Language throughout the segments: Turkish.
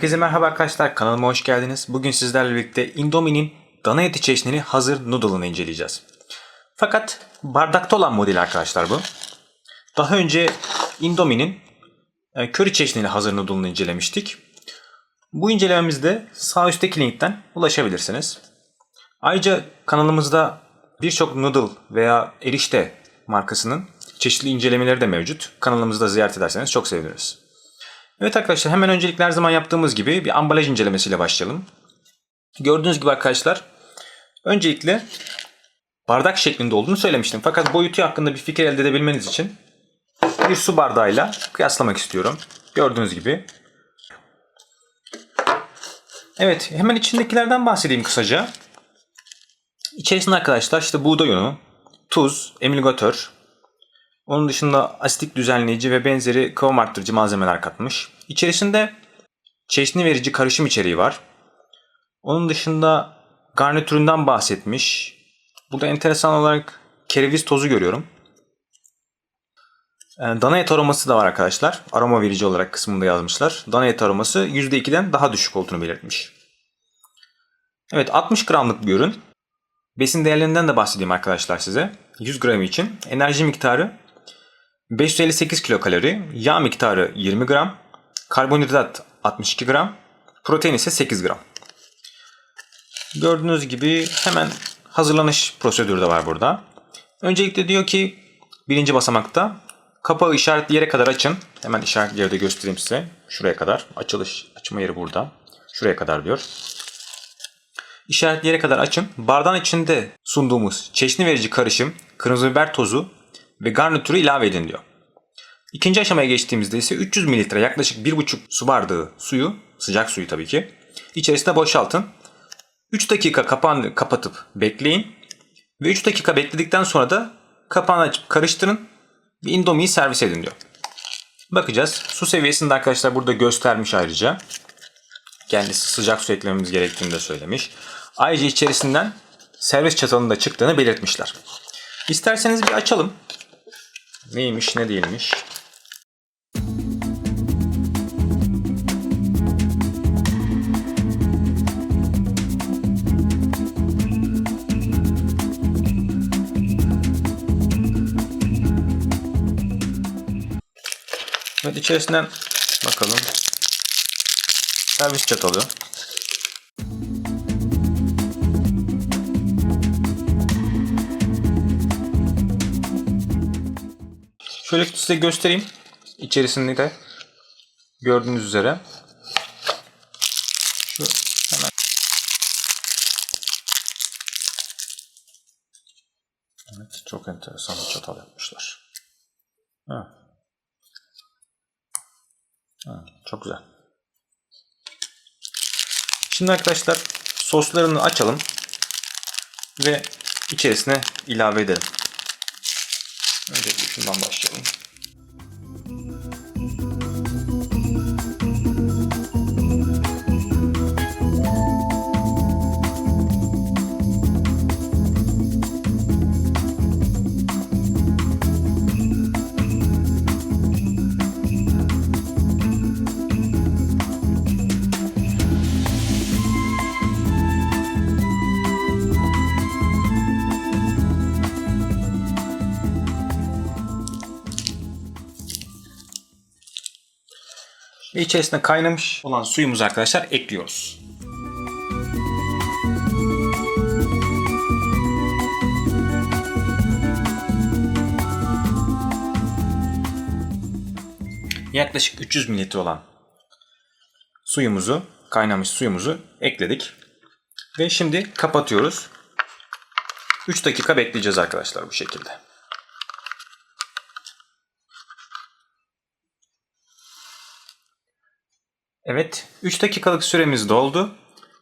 Herkese merhaba arkadaşlar kanalıma hoş geldiniz. Bugün sizlerle birlikte Indomie'nin dana eti çeşnili hazır noodle'ını inceleyeceğiz. Fakat bardakta olan model arkadaşlar bu. Daha önce Indomie'nin e, curry çeşnili hazır noodle'ını incelemiştik. Bu incelememizde sağ üstteki linkten ulaşabilirsiniz. Ayrıca kanalımızda birçok noodle veya erişte markasının çeşitli incelemeleri de mevcut. Kanalımızı da ziyaret ederseniz çok seviniriz. Evet arkadaşlar hemen öncelikle her zaman yaptığımız gibi bir ambalaj incelemesiyle başlayalım. Gördüğünüz gibi arkadaşlar öncelikle bardak şeklinde olduğunu söylemiştim. Fakat boyutu hakkında bir fikir elde edebilmeniz için bir su bardağıyla kıyaslamak istiyorum. Gördüğünüz gibi. Evet hemen içindekilerden bahsedeyim kısaca. İçerisinde arkadaşlar işte buğday unu, tuz, emülgatör, onun dışında asitik düzenleyici ve benzeri kıvam arttırıcı malzemeler katmış. İçerisinde çeşni verici karışım içeriği var. Onun dışında garnitüründen bahsetmiş. Burada enteresan olarak kereviz tozu görüyorum. Ee, Dana et aroması da var arkadaşlar. Aroma verici olarak kısmında yazmışlar. Dana et aroması %2'den daha düşük olduğunu belirtmiş. Evet 60 gramlık bir ürün. Besin değerlerinden de bahsedeyim arkadaşlar size. 100 gram için enerji miktarı 558 kilokalori, yağ miktarı 20 gram, karbonhidrat 62 gram, protein ise 8 gram. Gördüğünüz gibi hemen hazırlanış prosedürü de var burada. Öncelikle diyor ki birinci basamakta kapağı işaretli yere kadar açın. Hemen işaretli yerde göstereyim size. Şuraya kadar. Açılış, açma yeri burada. Şuraya kadar diyor. İşaretli yere kadar açın. Bardağın içinde sunduğumuz çeşni verici karışım, kırmızı biber tozu ve garnitürü ilave edin diyor. İkinci aşamaya geçtiğimizde ise 300 mililitre yaklaşık 1,5 su bardağı suyu, sıcak suyu tabii ki, içerisine boşaltın. 3 dakika kapağını kapatıp bekleyin. Ve 3 dakika bekledikten sonra da kapağını açıp karıştırın ve indomie'yi servis edin diyor. Bakacağız. Su seviyesini de arkadaşlar burada göstermiş ayrıca. Kendisi sıcak su eklememiz gerektiğini de söylemiş. Ayrıca içerisinden servis çatalının da çıktığını belirtmişler. İsterseniz bir açalım. Neymiş ne değilmiş. Evet içerisinden bakalım. Servis çatalı. Şöyle size göstereyim. İçerisinde de gördüğünüz üzere. Şu hemen. Evet, çok enteresan bir çatal yapmışlar. Ha. Ha, çok güzel. Şimdi arkadaşlar soslarını açalım ve içerisine ilave edelim. Öncelikle şundan başlayalım. Ve kaynamış olan suyumuzu arkadaşlar ekliyoruz. Yaklaşık 300 mililitre olan suyumuzu, kaynamış suyumuzu ekledik. Ve şimdi kapatıyoruz. 3 dakika bekleyeceğiz arkadaşlar bu şekilde. Evet 3 dakikalık süremiz doldu.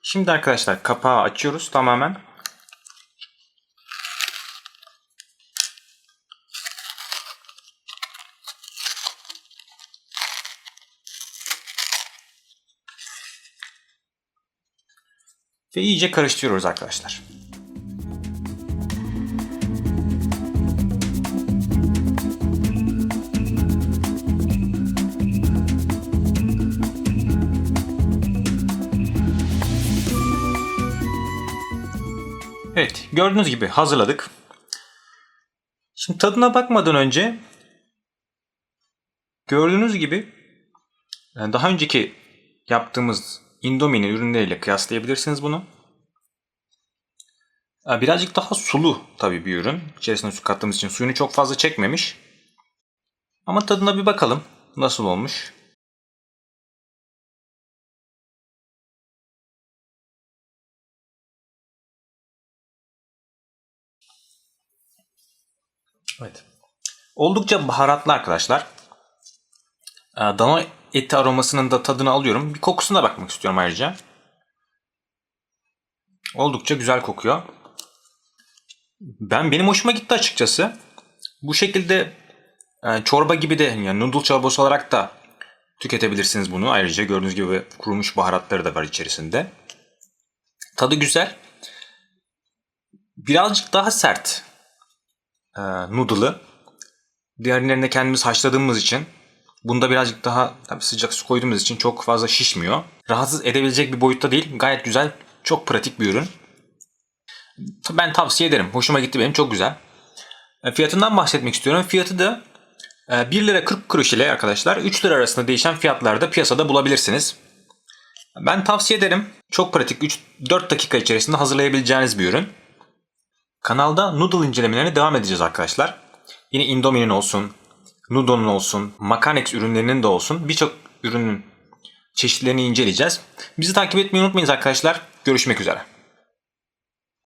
Şimdi arkadaşlar kapağı açıyoruz tamamen. Ve iyice karıştırıyoruz arkadaşlar. Gördüğünüz gibi hazırladık. Şimdi tadına bakmadan önce gördüğünüz gibi daha önceki yaptığımız Indomie'nin ürünleriyle kıyaslayabilirsiniz bunu. Ee, Birazcık daha sulu tabii bir ürün. İçerisine su kattığımız için suyunu çok fazla çekmemiş. Ama tadına bir bakalım nasıl olmuş. Evet. Oldukça baharatlı arkadaşlar. Ee, Dana eti aromasının da tadını alıyorum. Bir kokusuna bakmak istiyorum ayrıca. Oldukça güzel kokuyor. Ben benim hoşuma gitti açıkçası. Bu şekilde e, çorba gibi de yani noodle çorbası olarak da tüketebilirsiniz bunu. Ayrıca gördüğünüz gibi kurumuş baharatları da var içerisinde. Tadı güzel. Birazcık daha sert e, noodle'ı. Diğerlerinde kendimiz haşladığımız için bunda birazcık daha tabii sıcak su koyduğumuz için çok fazla şişmiyor. Rahatsız edebilecek bir boyutta değil. Gayet güzel, çok pratik bir ürün. Ben tavsiye ederim. Hoşuma gitti benim. Çok güzel. E, Fiyatından bahsetmek istiyorum. Fiyatı da e, 1 lira 40 kuruş ile arkadaşlar 3 lira arasında değişen fiyatlarda piyasada bulabilirsiniz. Ben tavsiye ederim. Çok pratik 3-4 dakika içerisinde hazırlayabileceğiniz bir ürün. Kanalda noodle incelemelerine devam edeceğiz arkadaşlar. Yine Indomie'nin olsun, Nudo'nun olsun, Makanex ürünlerinin de olsun birçok ürünün çeşitlerini inceleyeceğiz. Bizi takip etmeyi unutmayınız arkadaşlar. Görüşmek üzere.